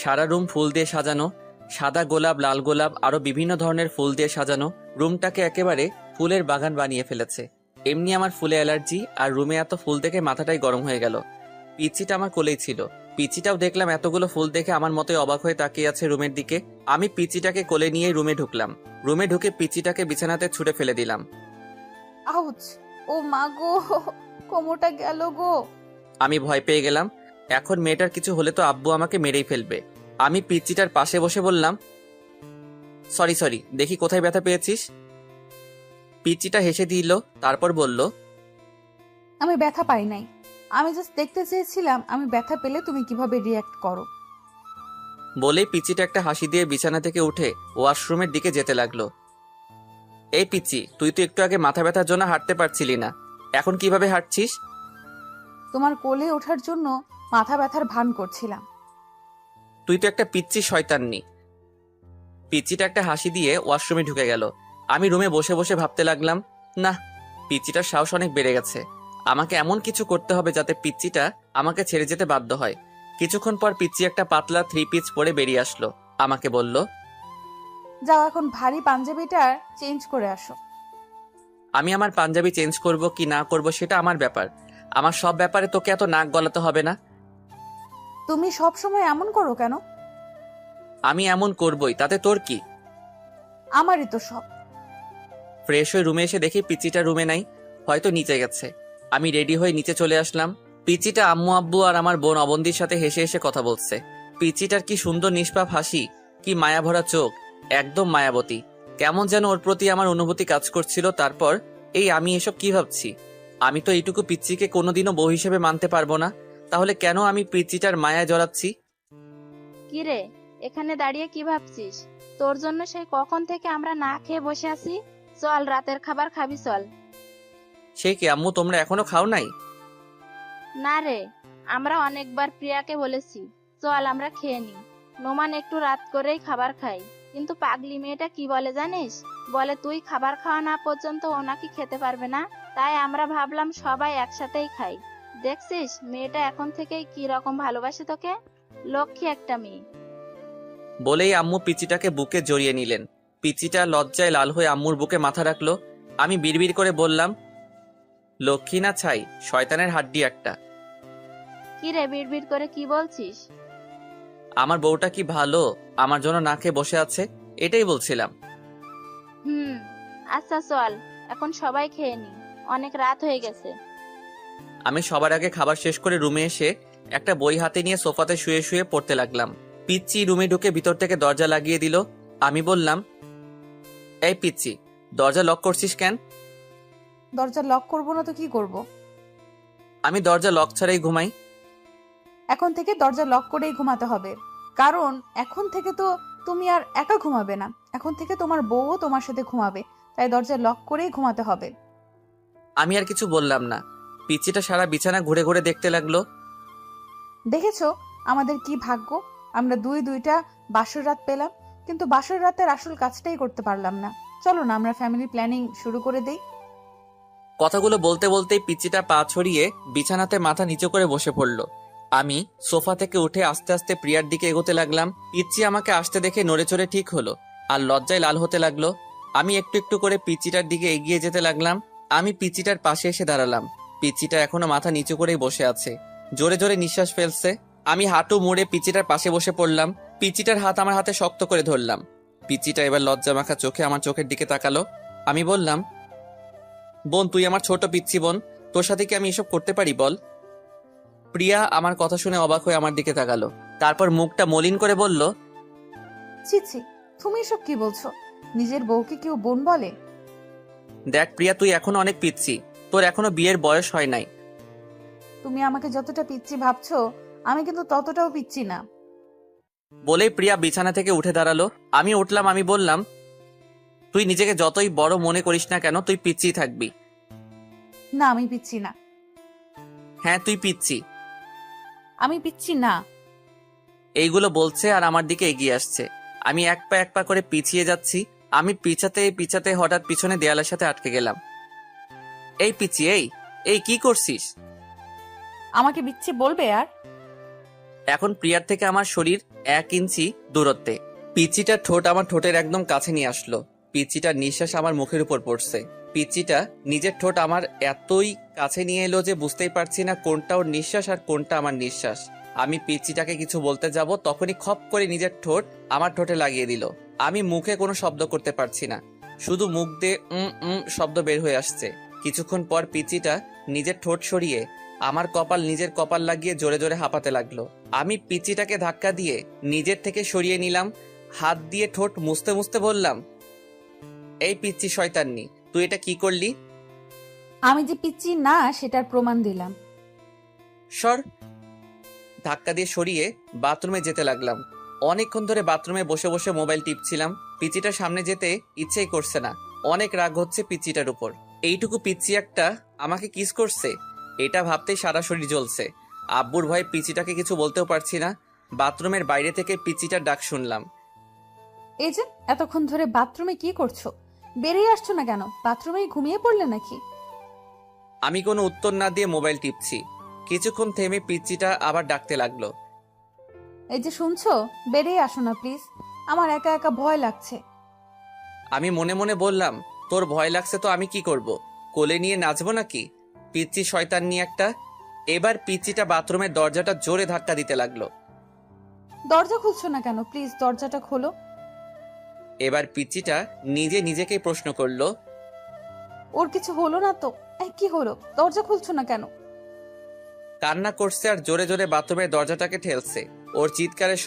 সারা room ফুল দিয়ে সাজানো সাদা গোলাপ লাল গোলাপ আরও বিভিন্ন ধরনের ফুল দিয়ে সাজানো রুমটাকে একেবারে ফুলের বাগান বানিয়ে ফেলেছে। এমনি আমার ফুলে অ্যালার্জি আর রুমে এত ফুল দেখে মাথাটাই গরম হয়ে গেল। পিচিটা আমার কোলেই ছিল। পিচিটাও দেখলাম এতগুলো ফুল দেখে আমার মতোই অবাক হয়ে তাকিয়ে আছে রুমের দিকে। আমি পিচিটাকে কোলে নিয়ে রুমে ঢুকলাম। রুমে ঢুকে পিচিটাকে বিছানাতে ছুটে ফেলে দিলাম। আউচ ও মা গো কোমরটা গেল গো। আমি ভয় পেয়ে গেলাম। এখন মেয়েটার কিছু হলে তো আব্বু আমাকে মেরেই ফেলবে। আমি পিচ্চিটার পাশে বসে বললাম সরি সরি দেখি কোথায় ব্যথা পেয়েছিস? পিচ্চিটা হেসে দিল তারপর বলল আমি ব্যথা পাই নাই। আমি জাস্ট দেখতে চেয়েছিলাম আমি ব্যথা পেলে তুমি কীভাবে রিয়াক্ট করো? বলেই পিচ্চিটা একটা হাসি দিয়ে বিছানা থেকে উঠে ওয়াশরুমের দিকে যেতে লাগল। এই পিচ্চি তুই তো একটু আগে মাথা ব্যথার জন্য হাঁটতে পারছিলি না। এখন কীভাবে হাঁটছিস? তোমার কোলে ওঠার জন্য মাথা ব্যথার ভান করছিলাম। তুই তো একটা পিচ্চি শয়তাননি। পিচ্চিটা একটা হাসি দিয়ে ওয়াশরুমে ঢুকে গেল। আমি রুমে বসে বসে ভাবতে লাগলাম না পিচ্চিটার সাহস অনেক বেড়ে গেছে। আমাকে এমন কিছু করতে হবে যাতে পিচ্চিটা আমাকে ছেড়ে যেতে বাধ্য হয়। কিছুক্ষণ পর পিচ্চি একটা পাতলা থ্রি পিচ পরে বেরিয়ে আসলো। আমাকে বলল যাও এখন ভারী পাঞ্জাবিটা চেঞ্জ করে আসো। আমি আমার পাঞ্জাবি চেঞ্জ করব কি না করব সেটা আমার ব্যাপার। আমার সব ব্যাপারে তোকে এত নাক গলাতে হবে না। তুমি সব সময় এমন করো কেন? আমি এমন করবই তাতে তোর কি? আমারই তো সব। ফ্রেশ হয়ে রুমে এসে দেখি পিচিটা রুমে নাই হয়তো নিচে গেছে। আমি রেডি হয়ে নিচে চলে আসলাম। পিচিটা আম্মু আব্বু আর আমার বোন অবন্দির সাথে হেসে হেসে কথা বলছে। পিচিটার কি সুন্দর নিষ্পাপ হাসি কি মায়া ভরা চোখ একদম মায়াবতী। কেমন যেন ওর প্রতি আমার অনুভূতি কাজ করছিল তারপর এই আমি এসব কি ভাবছি? আমি তো এইটুকু পিচ্চিকে কোনোদিনও বউ হিসেবে মানতে পারব না। তাহলে কেন আমি পিচ্চিটার মায়ায় জড়াচ্ছি? কিরে এখানে দাঁড়িয়ে কি ভাবছিস? তোর জন্য সেই কখন থেকে আমরা না খেয়ে বসে আছি? চল রাতের খাবার খাবি চল। সে কি আম্মু তোমরা এখনও খাও নাই? না রে আমরা অনেকবার প্রিয়াকে বলেছি চল আমরা খেয়ে নি নোমান একটু রাত করেই খাবার খাই কিন্তু পাগলি মেয়েটা কি বলে জানিস? বলে তুই খাবার খাওয়া না পর্যন্ত ও নাকি খেতে পারবে না। তাই আমরা ভাবলাম সবাই একসাথেই খাই। দেখছিস মেয়েটা এখন থেকেই কি রকম ভালোবাসে তোকে? লক্ষ্মী একটা মেয়ে। বলেই আম্মু পিচিটাকে বুকে জড়িয়ে নিলেন। পিচিটা লজ্জায় লাল হয়ে আম্মুর বুকে মাথা রাখল। আমি বিড়বিড় করে বললাম লক্ষ্মী না ছাই শয়তানের হাড্ডি একটা। কি রে বিড়বিড় করে কি বলছিস? আমার বউটা কি ভালো? আমার জন্য না খেয়ে বসে আছে? এটাই বলছিলাম। হুম আচ্ছা চল এখন সবাই খেয়ে নি। অনেক রাত হয়ে গেছে। আমি সবার আগে খাবার শেষ করে রুমে এসে একটা বই হাতে নিয়ে সোফাতে শুয়ে শুয়ে পড়তে লাগলাম। পিচ্চি রুমে ঢুকে ভিতর থেকে দরজা লাগিয়ে দিল। আমি বললাম এই পিচ্চি দরজা লক করছিস কেন? দরজা লক করব না তো কি করব। আমি দরজা লক ছাড়াই ঘুমাই। এখন থেকে দরজা লক করেই ঘুমাতে হবে। কারণ এখন থেকে তো তুমি আর একা ঘুমাবে না। এখন থেকে তোমার বউও তোমার সাথে ঘুমাবে। তাই দরজা লক করেই ঘুমাতে হবে। আমি আর কিছু বললাম না। পিচ্চিটা সারা বিছানা ঘুরে ঘুরে দেখতে লাগল। দেখেছ আমাদের কি ভাগ্য? আমরা দুই দুইটা বাসর রাত পেলাম কিন্তু বাসর রাতের আসল কাজটাই করতে পারলাম না। চলো না আমরা ফ্যামিলি প্ল্যানিং শুরু করে দেই। কথাগুলো বলতে বলতেই পিচ্চিটা পা ছড়িয়ে বিছানাতে মাথা নিচু করে বসে পড়ল। আমি সোফা থেকে উঠে আস্তে আস্তে প্রিয়ার দিকে এগোতে লাগলাম। পিচ্চি আমাকে আসতে দেখে নড়ে চড়ে ঠিক হলো আর লজ্জায় লাল হতে লাগল। আমি একটু একটু করে পিচ্চিটার দিকে এগিয়ে যেতে লাগলাম। আমি পিচ্চিটার পাশে এসে দাঁড়ালাম। পিচ্চিটা এখনও মাথা নিচু করেই বসে আছে। জোরে জোরে নিঃশ্বাস ফেলছে। আমি হাঁটু মুড়ে পিচ্চিটার পাশে বসে পড়লাম। পিচ্চিটার হাত আমার হাতে শক্ত করে ধরলাম। পিচ্চিটা এবার লজ্জা মাখা চোখে আমার চোখের দিকে তাকালো। আমি বললাম বোন তুই আমার ছোট পিচ্ছি বোন। তোর সাথে কি আমি এসব করতে পারি বল? প্রিয়া আমার কথা শুনে অবাক হয়ে আমার দিকে তাকালো। তারপর মুখটা মলিন করে বলল ছি ছি তুমি এসব কি বলছো? নিজের বউকে কেউ বোন বলে? দেখ প্রিয়া তুই এখনও অনেক পিচ্ছি। তোর এখনও বিয়ের বয়স হয় নাই। তুমি আমাকে যতটা পিচ্ছি ভাবছ আমি কিন্তু ততটাও পিচ্ছি না। বলেই প্রিয়া বিছানা থেকে উঠে দাঁড়াল। আমি উঠলাম আমি বললাম তুই নিজেকে যতই বড় মনে করিস না কেন তুই পিচ্ছি থাকবি। না আমি পিচ্ছি না। হ্যাঁ তুই পিচ্ছি। আমি পিচ্ছি না। এইগুলো বলছে আর আমার দিকে এগিয়ে আসছে। আমি এক পা এক পা করে পিছিয়ে যাচ্ছি। আমি পিছাতে পিছাতে হঠাৎ পিছনে দেয়ালের সাথে আটকে গেলাম। এই পিচ্ছি এই এই কি করছিস? আমাকে পিচ্ছি বলবে আর? এখন প্রিয়ার থেকে আমার শরীর এক ইঞ্চি দূরত্বে। পিচিটার ঠোঁট আমার ঠোঁটের একদম কাছে নিয়ে আসলো। পিচিটার নিঃশ্বাস আমার মুখের উপর পড়ছে। পিচিটা নিজের ঠোঁট আমার এতই কাছে নিয়ে এলো যে বুঝতেই পারছি না কোনটা ওর নিঃশ্বাস আর কোনটা আমার নিঃশ্বাস। আমি পিচিটাকে কিছু বলতে যাব তখনই খপ করে নিজের ঠোঁট আমার ঠোঁটে লাগিয়ে দিল। আমি মুখে কোনো শব্দ করতে পারছি না। শুধু মুখ দিয়ে উম উম শব্দ বের হয়ে আসছে। কিছুক্ষণ পর পিচিটা নিজের ঠোঁট সরিয়ে আমার কপাল নিজের কপাল লাগিয়ে জোরে জোরে হাঁপাতে লাগল। আমি পিচিটাকে ধাক্কা দিয়ে নিজের থেকে সরিয়ে নিলাম হাত দিয়ে ঠোঁট মুছতে মুছতে বললাম এই পিচ্ছি শয়তাননি তুই এটা কি করলি? আমি যে পিচ্ছি না সেটার প্রমাণ দিলাম। সর। ধাক্কা দিয়ে সরিয়ে বাথরুমে যেতে লাগলাম। অনেকক্ষণ ধরে বাথরুমে বসে বসে মোবাইল টিপছিলাম। পিচিটার সামনে যেতে ইচ্ছেই করছে না। অনেক রাগ হচ্ছে পিচিটার উপর। এইটুকু পিচ্ছি একটা আমাকে কিস করছে? এটা ভাবতেই সারা শরীর জ্বলছে। আব্বুর ভয়ে পিচিটাকে কিছু বলতেও পারছি না। বাথরুমের বাইরে থেকে পিচিটার ডাক শুনলাম। এই যে এতক্ষণ ধরে বাথরুমে কি করছ? বেরিয়ে আসছো না কেন? বাথরুমেই ঘুমিয়ে পড়লে নাকি? আমি কোনো উত্তর না দিয়ে মোবাইল টিপছি। কিছুক্ষণ থেমে পিচ্চিটা আবার ডাকতে লাগল। এই যে শুনছো? বেরিয়ে আসো না প্লিজ। আমার একা একা ভয় লাগছে। আমি মনে মনে বললাম তোর ভয় লাগছে তো আমি কি করব? কোলে নিয়ে নাচবো নাকি? পিচ্চি শয়তান নিয়ে একটা? এবার পিচ্চিটা বাথরুমের দরজাটা জোরে ধাক্কা দিতে লাগল। দরজা খুলছো না কেন? প্লিজ দরজাটা খোলো। এবার পিচ্চিটা নিজে নিজেকেই প্রশ্ন করল ওর কিছু হলো না তো? এই, কি হলো? দরজা খুলছো না কেন? কান্না করছে আর জোরে জোরে বাথরুমের দরজাটাকে ঠেলছে। ওর চিৎকারের